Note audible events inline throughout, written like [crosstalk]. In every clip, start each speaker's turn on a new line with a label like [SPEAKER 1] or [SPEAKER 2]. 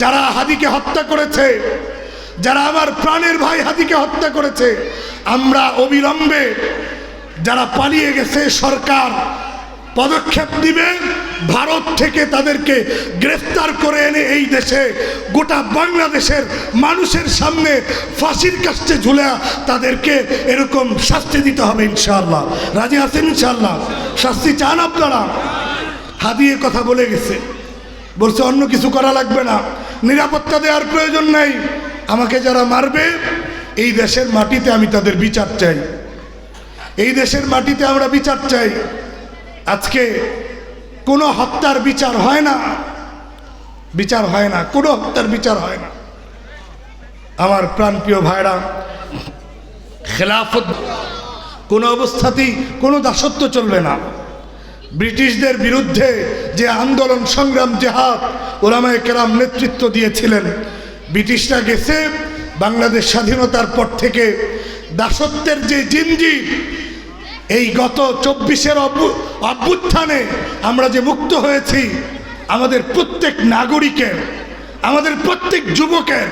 [SPEAKER 1] যারা হাদিকে হত্যা করেছে, যারা আমার প্রাণের ভাই হাদিকে হত্যা করেছে, আমরা অবিলম্বে যারা পালিয়ে গেছে সরকার পদক্ষেপ দিবে ভারত থেকে তাদেরকে গ্রেফতার করে এনে এই দেশে, গোটা বাংলাদেশের মানুষের সামনে ফাঁসির কাছে ঝুলে তাদেরকে এরকম শাস্তি দিতে হবে ইনশাআল্লাহ। রাজি আছেন ইনশাআল্লাহ? শাস্তি চান আপনারা? হাদিয়ে কথা বলে গেছে। বলছে, অন্য কিছু করা লাগবে না। নিরাপত্তা দেওয়ার প্রয়োজন নাই। আমাকে যারা মারবে, এই দেশের মাটিতে আমি তাদের বিচার চাই। এই দেশের মাটিতে আমরা বিচার চাই। আজকে কোনো হত্যার বিচার হয় না। বিচার হয় না, কোনো হত্যার বিচার হয় না। আমার প্রাণপ্রিয় ভাইরা, খেলাফত কোনো অবস্থাতেই কোনো দাসত্ব চলবে না। ব্রিটিশদের বিরুদ্ধে যে আন্দোলন, সংগ্রাম, জেহাদ, ওলামায় কেরাম নেতৃত্ব দিয়েছিলেন, ব্রিটিশরা গেছে বাংলাদেশ স্বাধীনতার পর থেকে দাসত্বের যে জিনজির এই গত চব্বিশের অভ্যুত্থানে আমরা যে মুক্ত হয়েছি, আমাদের প্রত্যেক নাগরিকের, আমাদের প্রত্যেক যুবকের,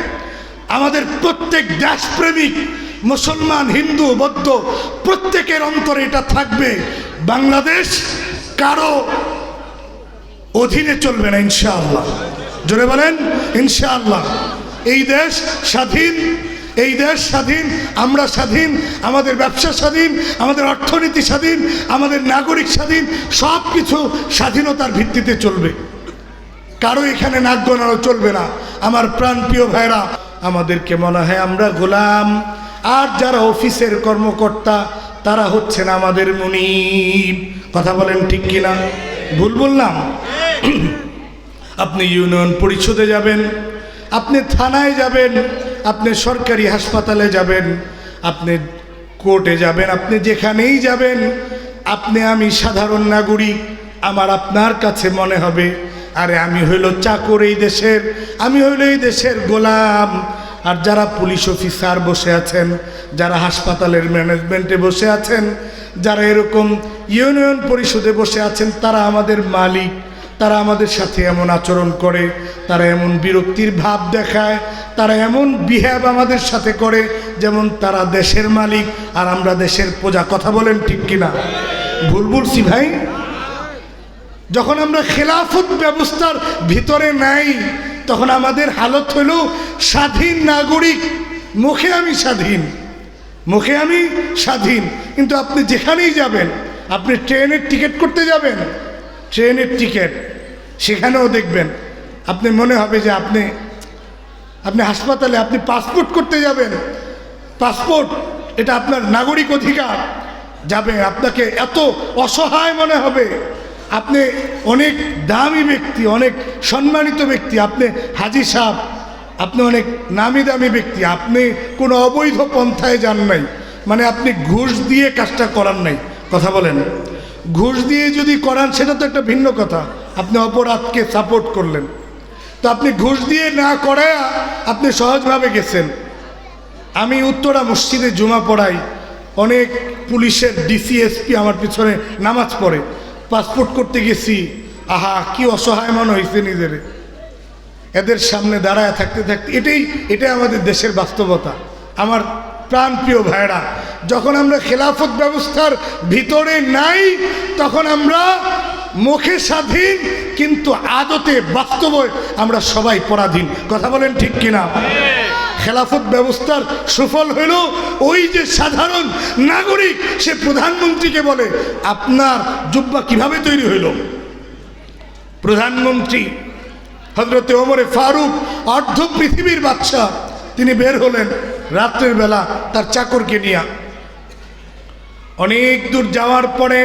[SPEAKER 1] আমাদের প্রত্যেক দেশপ্রেমিক, মুসলমান, হিন্দু, বৌদ্ধ, প্রত্যেকের অন্তরে এটা থাকবে। বাংলাদেশ কারও অধীনে চলবে না, ইনশাআল্লাহ। জোরে বলেন, ইনশাআল্লাহ। এই দেশ স্বাধীন, এই দেশ স্বাধীন, আমরা স্বাধীন, আমাদের ব্যবসা স্বাধীন, আমাদের অর্থনীতি স্বাধীন, আমাদের নাগরিক স্বাধীন সব কিছু স্বাধীনতার ভিত্তিতে চলবে। কারও এখানে নাক গণানো চলবে না। আমার প্রাণপ্রিয় ভাইরা আমাদেরকে মনে হয় আমরা গোলাম। আর যারা অফিসের কর্মকর্তা, তারা হচ্ছেন আমাদের মুনিব। কথা বলেন ঠিক কিনা? ভুল বললাম? আপনি ইউনিয়ন পরিষদে যাবেন, আপনি থানায় যাবেন, আপনি সরকারি হাসপাতালে যাবেন, আপনি কোর্টে যাবেন, আপনি যেখানেই যাবেন, আপনি আমি সাধারণ নাগরিক, আমার আপনার কাছে মনে হবে, আরে আমি হইল চাকর এই দেশের, আমি হইল এই দেশের গোলাম। আর যারা পুলিশ অফিসার বসে আছেন, যারা হাসপাতালের ম্যানেজমেন্টে বসে আছেন যারা এরকম ইউনিয়ন পরিষদে বসে আছেন, তারা আমাদের মালিক, তারা আমাদের সাথে এমন আচরণ করে, তারা এমন বিরক্তির ভাব দেখায়, তারা এমন বিহেভ আমাদের সাথে করে, যেমন তারা দেশের মালিক আর আমরা দেশের প্রজা। কথা বলেন ঠিক কিনা? ভুল বলছি ভাই? যখন আমরা খেলাফত ব্যবস্থার ভিতরে নাই, তখন আমাদের হালত হলো স্বাধীন নাগরিক, মুখে আমি স্বাধীন। মুখে আমি স্বাধীন, কিন্তু আপনি যেখানেই যাবেন, আপনি ট্রেনের টিকিট করতে যাবেন, ট্রেনের টিকিট, সেখানেও দেখবেন। আপনি মনে হবে যে আপনি আপনি হাসপাতালে আপনি পাসপোর্ট করতে যাবেন। পাসপোর্ট, এটা আপনার নাগরিক অধিকার। যাবে, আপনাকে এত অসহায় মনে হবে। আপনি অনেক দামি ব্যক্তি, অনেক সম্মানিত ব্যক্তি। আপনি হাজি সাহেব আপনি অনেক নামি দামি ব্যক্তি, আপনি কোনো অবৈধ পন্থায় যান নাই। মানে আপনি ঘুষ দিয়ে কাজটা করার নাই। কথা বলেন। ঘুষ দিয়ে যদি করান, সেটা তো একটা ভিন্ন কথা। আপনি অপরাধকে সাপোর্ট করলেন। তো আপনি ঘুষ দিয়ে না করায় আপনি সহজভাবে গেছেন। আমি উত্তরা মসজিদে জুমা পড়াই। অনেক পুলিশের ডিসিএসপি আমার পিছনে নামাজ পড়ে। পাসপোর্ট করতে গেছি। আহা, কি অসহায় মনে হয়েছে নিজের। এদের সামনে দাঁড়ায় থাকতে থাকতে, এটাই এটাই আমাদের দেশের বাস্তবতা। আমার প্রাণপ্রিয় ভাইরা যখন আমরা খেলাফত ব্যবস্থার ভিতরে নাই, তখন আমরা মুখে স্বাধীন, কিন্তু আদতে বাস্তবে আমরা সবাই পরাধীন। কথা বলেন ঠিক কিনা? খেলাফত ব্যবস্থার সুফল হইল ওই যে সাধারণ নাগরিক, সে প্রধানমন্ত্রীকে বলে, আপনার জুব্বা কীভাবে তৈরি হইল প্রধানমন্ত্রী হজরতে ওমরে ফারুক অর্ধ পৃথিবীর বাচ্চা তিনি বের হলেন রাত্রের বেলা তার চাকরকে নিয়ে। অনেক দূর যাওয়ার পরে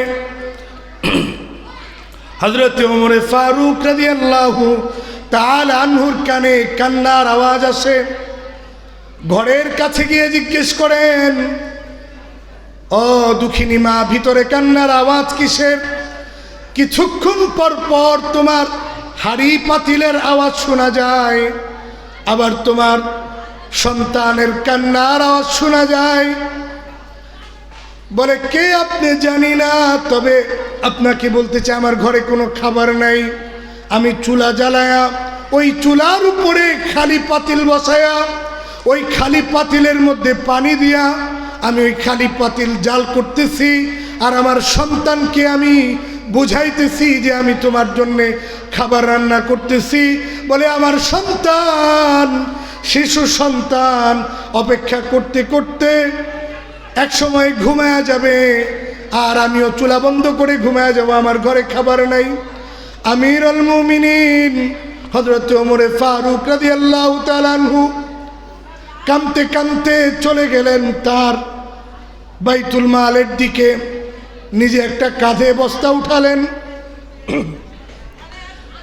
[SPEAKER 1] [clears throat] হজরত ওমরে ফারুক রাজি আল্লাহ তাল আনহুর কানে কান্নার আওয়াজ আসে। ঘরের কাছে গিয়ে জিজ্ঞেস করেন, ও দুঃখিনী মা, ভিতরে কান্নার আওয়াজ কিসের? কিছুক্ষণ পর পর তোমার হাড়ি পাতিলের আওয়াজ শোনা যায়। আবার তোমার সন্তানের কান্নার আওয়াজ শোনা যায়। বলে, কে আপনি জানি না, তবে আপনাকে বলতে চাই, আমার ঘরে কোনো খাবার নাই। আমি চুলা জ্বালায়া, ওই চুলার উপরে খালি পাতিল বসায়া, ওই খালি পাতিলের মধ্যে পানি দিয়া আমি ওই খালি পাতিল জাল করতেছি। আর আমার সন্তানকে আমি বুঝাইতেছি যে আমি তোমার জন্যে খাবার রান্না করতেছি। বলে আমার সন্তান, শিশু সন্তান অপেক্ষা করতে করতে এক সময় ঘুমায়া যাবে আর আমিও চুলা বন্ধ করে ঘুমায়া যাব, আমার ঘরে খাবার নাই। আমির আল মুমিনিন হজরত ওমরে ফারুক রাদি আল্লাহ তালানহু কামতে কামতে চলে গেলেন তার বাইতুল মালের দিকে। নিজে একটা কাঁধে বস্তা উঠালেন।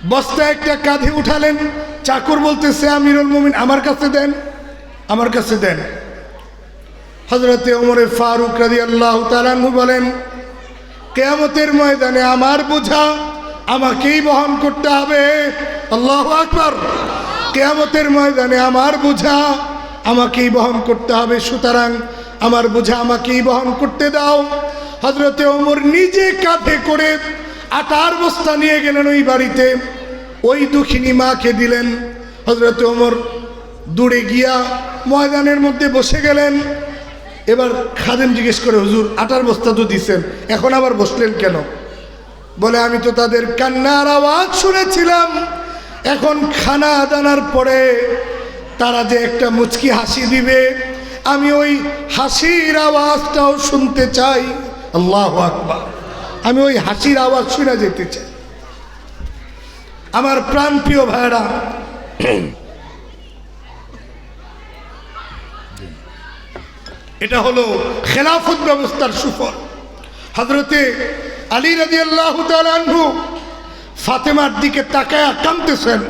[SPEAKER 1] বস্তা একটা কাঁধে উঠালেন। চাকর বলতেছে, আমিরুল মুমিন, আমার কাছে দেন, আমার কাছে দেন। হজরতে ওমরে ফারুক রাজি আল্লাহ তালানহু বলেন, কেয়ামতের ময়দানে আমার বোঝা, আমাকেই বহন করতে হবে। আল্লাহ আকবর। কেয়ামতের ময়দানে আমার বোঝা, আমাকেই বহন করতে হবে। সুতরাং আমার বোঝা আমাকেই বহন করতে দাও। হজরতে ওমর নিজে কাঁধে করে আটার বস্তা নিয়ে গেলেন ওই বাড়িতে। ওই দুঃখিনী মাকে দিলেন। হজরতে ওমর দূরে গিয়া ময়দানের মধ্যে বসে গেলেন। এবার খাদেম জিজ্ঞেস করে, হুজুর, আটার বস্তা তো দিছেন, এখন আবার বসলেন কেন? বলে, আমি তো তাদের কান্নার আওয়াজ শুনেছিলাম। এখন খানা দানার পরে তারা যে একটা মুচকি হাসি দিবে, আমি ওই হাসির আওয়াজটাও শুনতে চাই। আল্লাহ আকবার। আমি ওই হাসির আওয়াজ শুনে যেতে চাই। আমার প্রাণ প্রিয় ভাইরা এটা হলো খেলাফত ব্যবস্থার সুফল। হজরতে আলী রাজি আল্লাহ তালু ফাতেমার দিকে তাকায়া কামতেছেন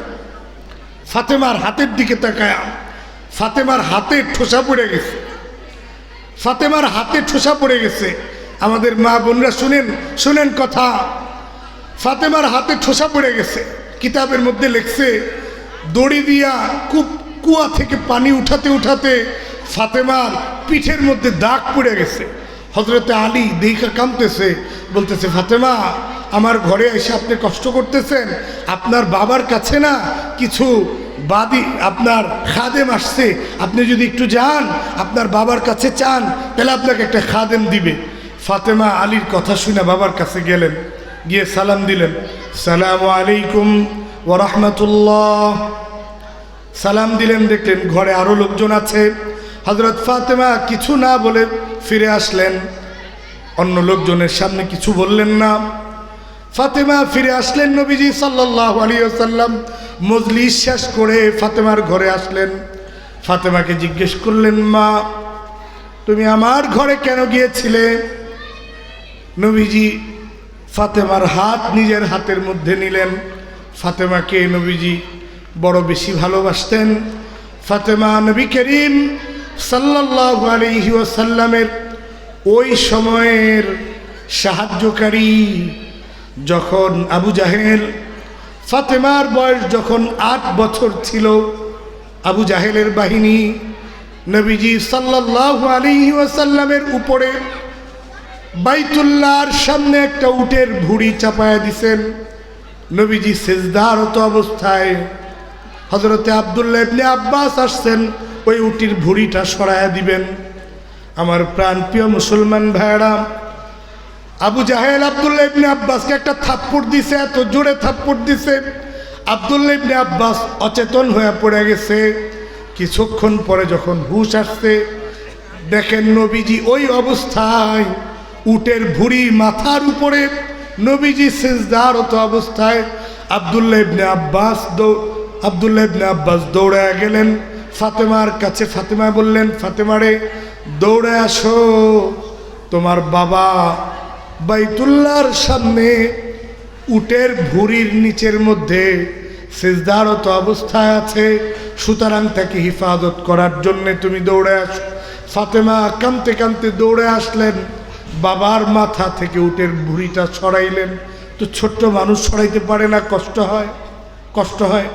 [SPEAKER 1] ফাতেমার হাতের দিকে তাকায়া ফাতেমার হাতে ঠোসা পড়ে গেছে। ফাতেমার হাতে ঠোসা পড়ে গেছে। আমাদের মা বোনরা শুনেন শুনেন কথা। ফাতেমার হাতে ঠোসা পড়ে গেছে। কিতাবের মধ্যে লেখছে, দড়ি দিয়া কূপ, কুয়া থেকে পানি উঠাতে উঠাতে ফাতেমার পিঠের মধ্যে দাগ পড়ে গেছে। হজরতে আলী দেখা কামতেছে বলতেছে, ফাতেমা, আমার ঘরে এসে আপনি কষ্ট করতেছেন, আপনার বাবার কাছে না কিছু বাদি, আপনার খাদেম আসছে, আপনি যদি একটু যান, আপনার বাবার কাছে চান, তাহলে আপনাকে একটা খাদেম দিবে। ফাতেমা আলীর কথা শুনে বাবার কাছে গেলেন, গিয়ে সালাম দিলেন। সালাম আলাইকুম ওরহমতুল্লাহ সালাম দিলেন, দেখলেন ঘরে আরও লোকজন আছে। হজরত ফাতেমা কিছু না বলে ফিরে আসলেন। অন্য লোকজনের সামনে কিছু বললেন না। ফাতেমা ফিরে আসলেন নবীজি সাল্লাহ আলিয়াল্লাম মজলিস শেষ করে ফাতেমার ঘরে আসলেন। ফাতেমাকে জিজ্ঞেস করলেন, মা, তুমি আমার ঘরে কেন গিয়েছিলে? নবীজি ফাতেমার হাত নিজের হাতের মধ্যে নিলেন। ফাতেমাকে নবীজি বড় বেশি ভালোবাসতেন। ফাতেমা নবী করিম সাল্লাহ আলহি ওসাল্লামের ওই সময়ের সাহায্যকারী যখন আবু জাহেল, ফাতেমার বয়স যখন আট বছর ছিল, আবু জাহেলের বাহিনী নবীজি সাল্লাহ আলহি ওসাল্লামের উপরে বাইতুল্লাহর সামনে একটা উটের ভুড়ি চাপায়া দিছেন। নবীজি সেজদারত অবস্থায় হজরতে আবদুল্লাহ ইবনে আব্বাস আসছেন, ওই উটির ভুড়িটা সরায়া দিবেন। আমার প্রাণপ্রিয় মুসলমান ভাইরা আবু জাহেল আবদুল্লাহ ইবনে আব্বাসকে একটা থাপ্পড় দিছে, এত জোরে থাপ্পড় দিছে। আবদুল্লাহ ইবনে আব্বাস অচেতন হয়ে পড়ে গেছে। কিছুক্ষণ পরে যখন হুশ আসছে, দেখেন নবীজি ওই অবস্থায় উটের ভুড়ি মাথার উপরে। নবীজি সেজদারত অবস্থায় আবদুল্লাহ ইবনে আব্বাস দৌ আবদুল্লাহ ইবনে আব্বাস দৌড়ায় গেলেন। ফাতেমার কাছে ফাতেমা বললেন, ফাতেমারে, দৌড়ে আসো। তোমার বাবা বাইতুল্লাহর সামনে উটের ভুড়ির নিচের মধ্যে সেজদারত অবস্থায় আছে। সুতরাং তাকে হিফাজত করার জন্যে তুমি দৌড়ে আসো। ফাতেমা কামতে কামতে দৌড়ে আসলেন। বাবার মাথা থেকে উটের ভুড়িটা ছড়াইলেন। তো ছোট্ট মানুষ ছড়াইতে পারে না, কষ্ট হয় কষ্ট হয়।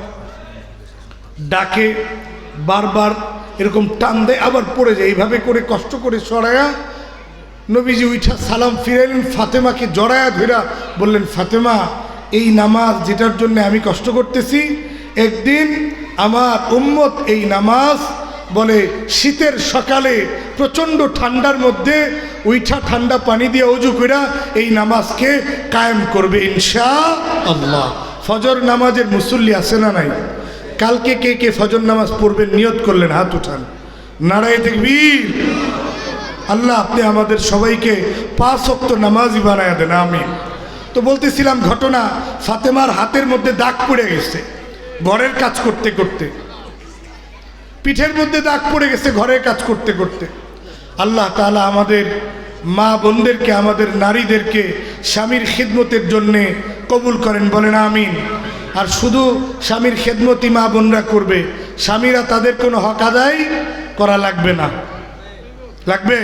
[SPEAKER 1] ডাকে, বারবার এরকম টান দেয়, আবার পড়ে যায়। এইভাবে করে কষ্ট করে সরায়া নবীজি উঠা সালাম ফিরাইলেন, ফাতেমাকে জড়ায়া ধরা বললেন, ফাতেমা, এই নামাজ যেটার জন্য আমি কষ্ট করতেছি, একদিন আমার উম্মত এই নামাজ বলে, শীতের সকালে প্রচণ্ড ঠান্ডার মধ্যে উইঠা ঠান্ডা পানি দিয়ে অজু কইরা এই নামাজকে কায়েম করবে ইনশা আল্লাহ ফজর নামাজের মুসল্লি আছে না নাই? কালকে কে কে ফজর নামাজ পড়বেন নিয়ত করলেন, হাত উঠান। নারায় দেখবীর আল্লাহ, আপনি আমাদের সবাইকে পাঁচ অক্ত নামাজই বানায় দেন আমি তো বলতেছিলাম, ঘটনা ফাতেমার হাতের মধ্যে দাগ পড়ে গেছে, ঘরের কাজ করতে করতে। পিঠের মধ্যে দাগ পড়ে গেছে ঘরের কাজ করতে করতে। আল্লাহ তাআলা আমাদের মা বোনদেরকে, আমাদের নারীদেরকে স্বামীর খিদমতের জন্যে কবুল করেন, বলেন আমিন। আর শুধু স্বামীর খেদমতি মা বোনরা করবে, স্বামীরা তাদের কোনো হক আদায় করা লাগবে না। লাগবে?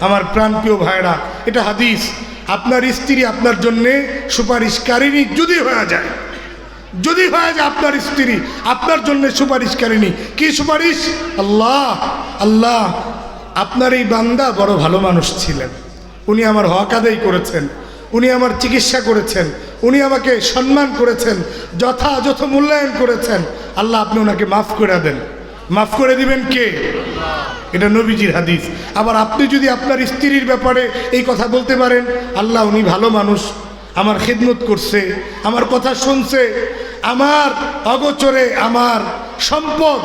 [SPEAKER 1] আমার প্রাণপ্রিয় ভাইরা এটা হাদিস। আপনার স্ত্রী আপনার জন্যে সুপারিশকারিনী যদি হয়ে যায় যদি হয় যে আপনার স্ত্রী, আপনার জন্য সুপারিশ করেনি, কি সুপারিশ? আল্লাহ আল্লাহ, আপনার এই বান্দা বড় ভালো মানুষ ছিলেন। উনি আমার হক আদায় করেছেন, উনি আমার চিকিৎসা করেছেন, উনি আমাকে সম্মান করেছেন, যথাযথ মূল্যায়ন করেছেন। আল্লাহ, আপনি ওনাকে মাফ করে দেন। মাফ করে দিবেন কে? এটা নবীজির হাদিস। আবার আপনি যদি আপনার স্ত্রীর ব্যাপারে এই কথা বলতে পারেন, আল্লাহ, উনি ভালো মানুষ, আমার খেদমত করছে, আমার কথা শুনছে আমার অগোচরে আমার সম্পদ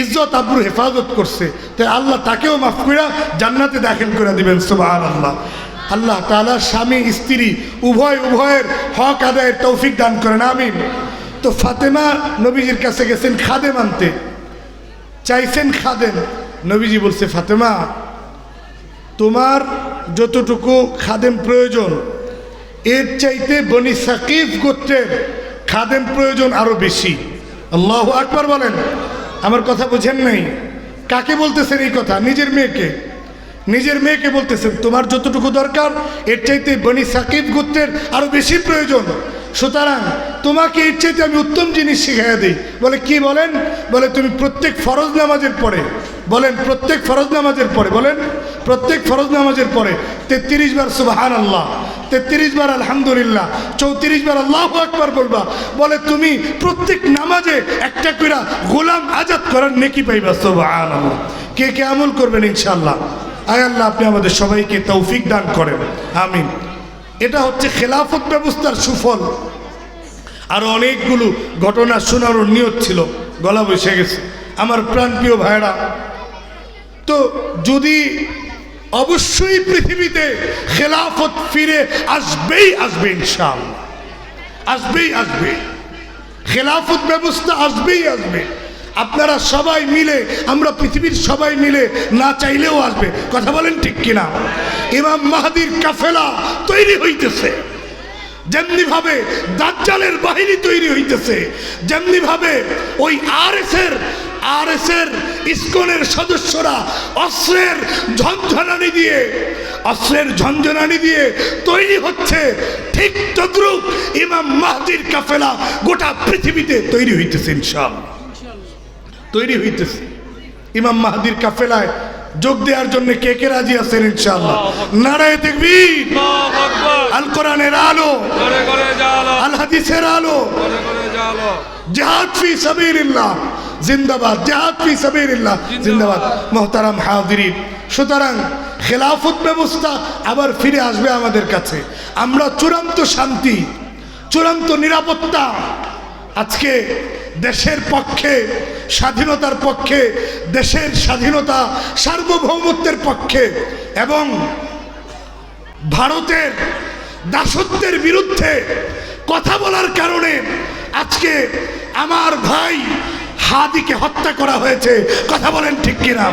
[SPEAKER 1] ইজ্জত আব্রু হেফাজত করছে। তাই আল্লাহ তাকেও মাফ করে জান্নাতে দাখিল করে দিবেন সুবাহ আল্লাহ আল্লাহ তালা স্বামী, স্ত্রী, উভয়, উভয়ের হক আদায়ের তৌফিক দান করেন, আমিন। তো ফাতেমা নবীজির কাছে গেছেন খাদে মানতে চাইছেন খাদেন নবীজি বলছে, ফাতেমা, তোমার যতটুকু খাদেম প্রয়োজন, এর চাইতে বনি সাকিব গোত্রের খাদেম প্রয়োজন আরও বেশি। আল্লাহ আকবার বলেন। আমার কথা বুঝেন নাই? কাকে বলতেছেন এই কথা? নিজের মেয়েকে। নিজের মেয়েকে বলতেছেন, তোমার যতটুকু দরকার, এর চাইতে বনি সাকিব গোত্রের আরও বেশি প্রয়োজন। সুতরাং তোমাকে চাইতে আমি উত্তম জিনিস শিখাইয়া দিই। বলে কি বলেন? বলে তুমি প্রত্যেক ফরজ নামাজের পরে, বলেন প্রত্যেক ফরজ নামাজের পরে, বলেন প্রত্যেক ফরজ নামাজের পরে তেত্রিশ বার সুবাহান আল্লাহ তেত্রিশ বার আলহামদুলিল্লাহ, চৌত্রিশ বার আল্লাহ আকবার বলবা। বলে তুমি প্রত্যেক নামাজে একটা কইরা গোলাম আজাদ করার নেকি পাইবা সুবাহান আল্লাহ কে কে আমল করবেন ইনশাল্লাহ আয় আল্লাহ, আপনি আমাদের সবাইকে তৌফিক দান করেন। আমিন। এটা হচ্ছে খেলাফত ব্যবস্থার সুফল। আরও অনেকগুলো ঘটনা শোনারও নিয়ত ছিল, গলা বসে গেছে। আমার প্রাণপ্রিয় ভাইরা তো যদি অবশ্যই পৃথিবীতে খেলাফত ফিরে আসবেই আসবে ইনশাআল্লাহ। আসবেই আসবে। খেলাফত ব্যবস্থা আসবেই আসবে। আপনারা সবাই মিলে, আমরা পৃথিবীর সবাই মিলে না চাইলেও আসবে। কথা বলেন ঠিক কিনা? ইমাম মাহাদির কাফেলা তৈরি হইতেছে। যেমনি ভাবে দাজ্জালের বাহিনী তৈরি হইতেছে যেমনি ভাবে ওই আর এস এর আর এস এর ইস্কনের সদস্যরা অস্ত্রের ঝঞ্ঝনানি দিয়ে, অস্ত্রের ঝঞ্ঝনানি দিয়ে তৈরি হচ্ছে, ঠিক তদ্রুপ ইমাম মাহদির কাফেলা গোটা পৃথিবীতে তৈরি হইতেছে ইনশাআল্লাহ। তৈরি হইতেছে। ইমাম মাহাদির কাফেলায় যোগ দেওয়ার জন্য কে কে রাজি আছেন ইনশাআল্লাহ? নারায় দেখবি
[SPEAKER 2] আল্লাহু আকবার।
[SPEAKER 1] আল কোরআনের আলো। আল হাদিসের আলো। জেহাদ ফি সাবিলিল্লাহ। জিন্দাবাদ। জেহাদ ফি সাবিলিল্লাহ। জিন্দাবাদ। মোহতারাম হাজিরিন। সুতরাং খেলাফত ব্যবস্থা আবার ফিরে আসবে আমাদের কাছে। আমরা চূড়ান্ত শান্তি চূড়ান্ত নিরাপত্তা আজকে দেশের পক্ষে, স্বাধীনতার পক্ষে, দেশের স্বাধীনতা সার্বভৌমত্বের পক্ষে এবং ভারতের দাসত্বের বিরুদ্ধে কথা বলার কারণে আজকে আমার ভাই হাদিকে হত্যা করা হয়েছে। কথা বলেন ঠিক কিনা?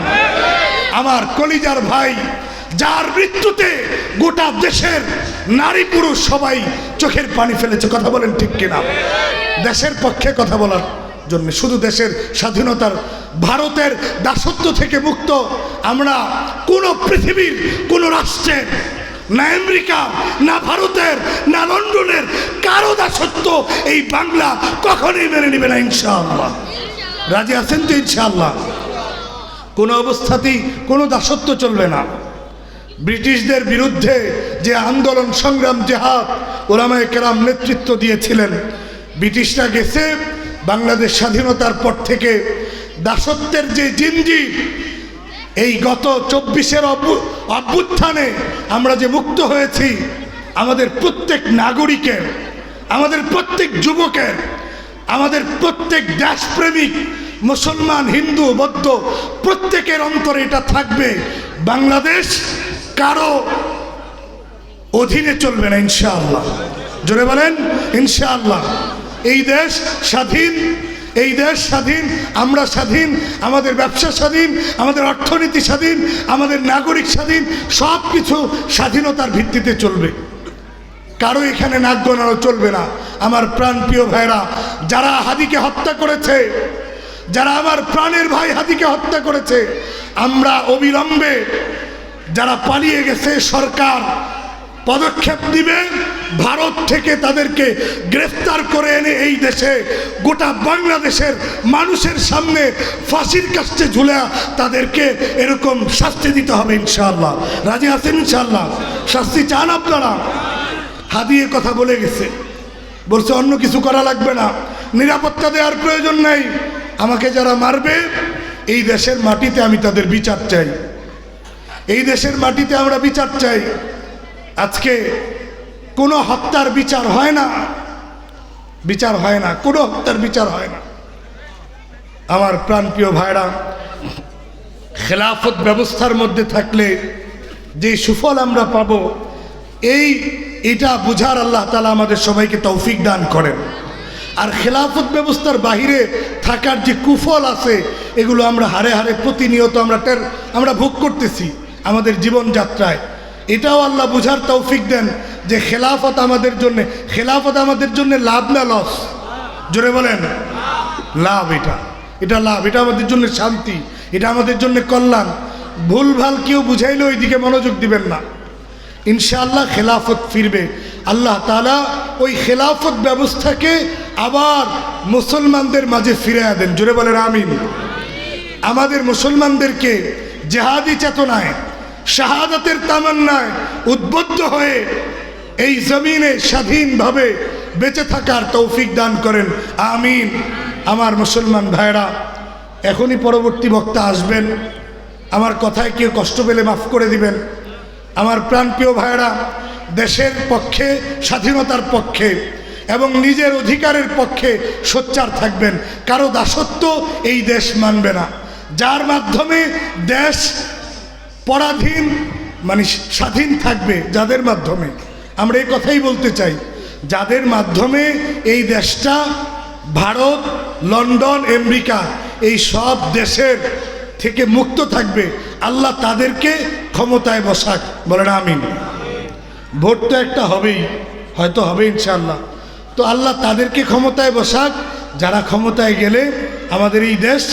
[SPEAKER 1] আমার কলিজার ভাই, যার মৃত্যুতে গোটা দেশের নারী পুরুষ সবাই চোখের পানি ফেলেছে, কথা বলেন ঠিক কিনা? দেশের পক্ষে কথা বলার জন্য, শুধু দেশের স্বাধীনতার, ভারতের দাসত্ব থেকে মুক্ত, আমরা কোনো পৃথিবীর, কোনো রাষ্ট্রের, না আমেরিকা না ভারতের, না লন্ডনের, কারও দাসত্ব এই বাংলা কখনোই মেনে নেবে না, ইনশাআল্লাহ। রাজি আছেন তো, ইনশাআল্লাহ? কোনো অবস্থাতেই কোনো দাসত্ব চলবে না। ব্রিটিশদের বিরুদ্ধে যে আন্দোলন, সংগ্রাম, জেহাদ, ওলামায় কেরাম নেতৃত্ব দিয়েছিলেন, ব্রিটিশরা গেছে বাংলাদেশ স্বাধীনতার পর থেকে দাসত্বের যে জিনজি, এই গত চব্বিশের অভ্যুত্থানে আমরা যে মুক্ত হয়েছি, আমাদের প্রত্যেক নাগরিকের, আমাদের প্রত্যেক যুবকের, আমাদের প্রত্যেক দেশপ্রেমিক, মুসলমান, হিন্দু, বৌদ্ধ, প্রত্যেকের অন্তরে এটা থাকবে বাংলাদেশ কারও অধীনে চলবে না, ইনশাআল্লাহ। জোরে বলেন, ইনশাআল্লাহ। এই দেশ স্বাধীন, এই দেশ স্বাধীন, আমরা স্বাধীন, আমাদের ব্যবসা স্বাধীন, আমাদের অর্থনীতি স্বাধীন, আমাদের নাগরিক স্বাধীন সব কিছু স্বাধীনতার ভিত্তিতে চলবে। কারও এখানে নাক গণানো চলবে না। আমার প্রাণ প্রিয় ভাইরা, যারা হাদিকে হত্যা করেছে, যারা আমার প্রাণের ভাই হাদিকে হত্যা করেছে, আমরা অবিলম্বে যারা পালিয়ে গেছে, সরকার পদক্ষেপ দিবে ভারত থেকে তাদেরকে গ্রেফতার করে এনে এই দেশে, গোটা বাংলাদেশের মানুষের সামনে ফাঁসির কাছে ঝুলে তাদেরকে এরকম শাস্তি দিতে হবে ইনশাআল্লাহ। রাজি আছেন ইনশাআল্লাহ? শাস্তি চান আপনারা? হাদিয়ে কথা বলে গেছে। বলছে, অন্য কিছু করা লাগবে না। নিরাপত্তা দেওয়ার প্রয়োজন নেই। আমাকে যারা মারবে, এই দেশের মাটিতে আমি তাদের বিচার চাই। এই দেশের মাটিতে আমরা বিচার চাই। আজকে কোনো হত্যার বিচার হয় না। বিচার হয় না, কোনো হত্যার বিচার হয় না। আমার প্রাণপ্রিয় ভাইরা, খেলাফত ব্যবস্থার মধ্যে থাকলে যে সুফল আমরা পাব, এই এটা বুঝার আল্লাহ তালা আমাদের সবাইকে তৌফিক দান করেন। আর খেলাফত ব্যবস্থার বাহিরে থাকার যে কুফল আছে, এগুলো আমরা হারে হারে প্রতিনিয়ত আমরা আমরা ভোগ করতেছি। আমাদের জীবনযাত্রায় এটাও আল্লাহ বুঝার তৌফিক দেন যে খেলাফত আমাদের জন্য, খেলাফত আমাদের জন্য লাভ না লস জোরে বলেন। লাভ এটা। এটা লাভ, এটা আমাদের জন্য শান্তি, এটা আমাদের জন্য কল্যাণ। ভুলভাল কেউ বুঝাইলে ওইদিকে মনোযোগ দিবেন না। ইনশাআল্লাহ খেলাফত ফিরবে। আল্লাহ তালা ওই খেলাফত ব্যবস্থাকে আবার মুসলমানদের মাঝে ফিরে দেন। জোরে বলেন, আমিন। আমাদের মুসলমানদেরকে জেহাদি চেতনায় শাহাদাতের তামান্নায় উদ্বুদ্ধ হয়ে এই জমিনে স্বাধীনভাবে বেঁচে থাকার তৌফিক দান করেন। আমিন। আমার মুসলমান ভাইরা এখনই পরবর্তী বক্তা আসবেন। আমার কথায় কেউ কষ্ট পেলে মাফ করে দিবেন। আমার প্রাণপ্রিয় ভাইরা দেশের পক্ষে, স্বাধীনতার পক্ষে এবং নিজের অধিকারের পক্ষে সোচ্চার থাকবেন। কারও দাসত্ব এই দেশ মানবে না। যার মাধ্যমে দেশ পরাধীন মানে স্বাধীন থাকবে যাদের মাধ্যমে। আমরা এই কথাই বলতে চাই, যাদের মাধ্যমে এই দেশটা ভারত, লন্ডন, আমেরিকা, এই সব দেশের থেকে মুক্ত থাকবে, আল্লাহ তাদেরকে ক্ষমতায় বসাক, বলেন আমিন। ভোট তো একটা হবেই, হয়তো হবে ইনশাল্লাহ তো আল্লাহ তাদেরকে ক্ষমতায় বসাক, যারা ক্ষমতায় গেলে আমাদের এই দেশ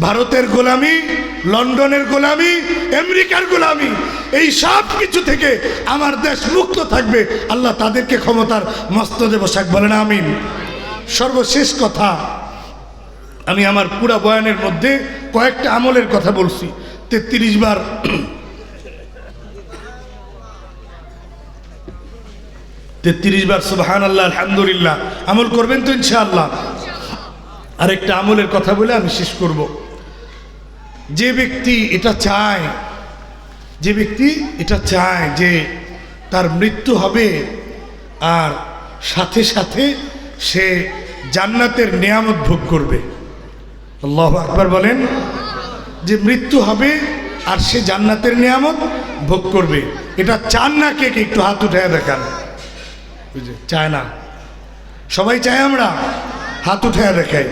[SPEAKER 1] ভারতের গোলামি, লন্ডনের গোলামি, আমেরিকার গোলামি, এই সব কিছু থেকে আমার দেশ মুক্ত থাকবে। আল্লাহ তাদেরকে ক্ষমতার মস্তদে বসাক বলেন, আমিন। সর্বশেষ কথা, আমি আমার পুরা বয়ানের মধ্যে কয়েকটা আমলের কথা বলছি। তেত্রিশ বার। তেত্রিশ বার সুবাহান আল্লাহ আলহামদুলিল্লাহ। আমল করবেন তো ইনশাআল্লাহ। আরেকটা আমলের কথা বলে আমি শেষ করব। যে ব্যক্তি এটা চায়, যে ব্যক্তি এটা চায় যে তার মৃত্যু হবে আর সাথে সাথে সে জান্নাতের নিয়ামত ভোগ করবে। আল্লাহ আকবার বলেন, যে মৃত্যু হবে আর সে জান্নাতের নিয়ামত ভোগ করবে। এটা চান না কে কে? একটু হাত উঠে দেখান। বুঝলে চায় না। সবাই চায় আমরা? হাত উঠে দেখাই।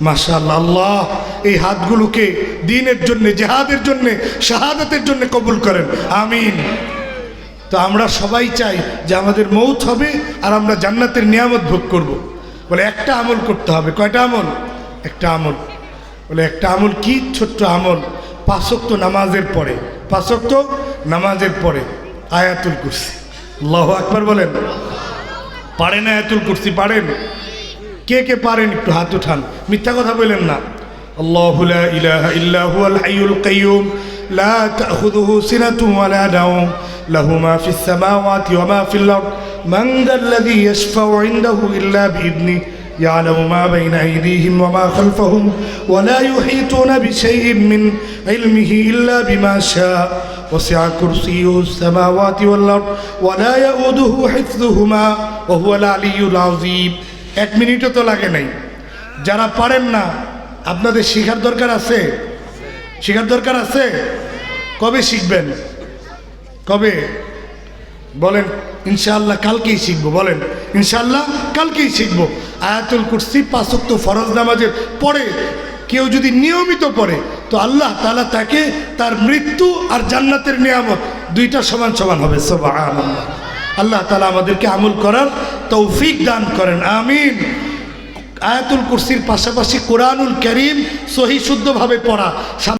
[SPEAKER 1] মাশাআল্লাহ, আল্লাহ এই হাতগুলোকে দিনের জন্য, জেহাদের জন্য, শাহাদাতের জন্য কবুল করেন। আমিন। তো আমরা সবাই চাই যে আমাদের মৌত হবে আর আমরা জান্নাতের নিয়ামত ভোগ করব। বলে একটা আমল করতে হবে। কয়টা আমল? একটা আমল। বলে একটা আমল কি? ছোট্ট আমল। পাঁচক্ত নামাজের পরে। পাঁচক্ত নামাজের পরে। আয়াতুল কুরসি। আল্লাহ আকবার বলেন। পারেন আয়াতুল কুরসি? পারেন। কে কে পারেন একটু হাত উঠান মিথ্যা কথা বলেন না আল্লাহ ইলাহা ইল্লাহুল হাইয়ুল কাইয়ুম লা তাখুযুহু সিনাতুন ওয়ালা নাওম লাহু মা ফিস সামাওয়াতি ওয়া মা ফিল আরদ মান যাল্লাযী ইয়াশফাউ ইনদাহু ইল্লা বিইذনি يعلم ما بين أيديهم وما خلفهم ولا يحيطون بشيء من علمه إلا بما شاء وسع كرسيه السماوات والأرض ولا يؤوده حفظهما وهو العلي العظيم এক মিনিটও তো লাগে নাই। যারা পারেন না, আপনাদের শেখার দরকার আছে? শেখার দরকার আছে? কবে শিখবেন? কবে? বলেন, ইনশাআল্লাহ কালকেই শিখব, বলেন, ইনশাআল্লাহ কালকেই শিখব। আয়াতুল কুরসি পাঁচক্ত ফরজ নামাজের পরে কেউ যদি নিয়মিত পড়ে, তো আল্লাহ তালা তাকে তার মৃত্যু আর জান্নাতের নিয়ামত দুইটা সমান সমান হবে, সুবহানাল্লাহ। আল্লাহ তালা আমাদেরকে আমল করার তৌফিক দান করেন, আমিন। আয়াতুল কুরসির পাশাপাশি কোরআনুল করিম সহি শুদ্ধভাবে পড়া।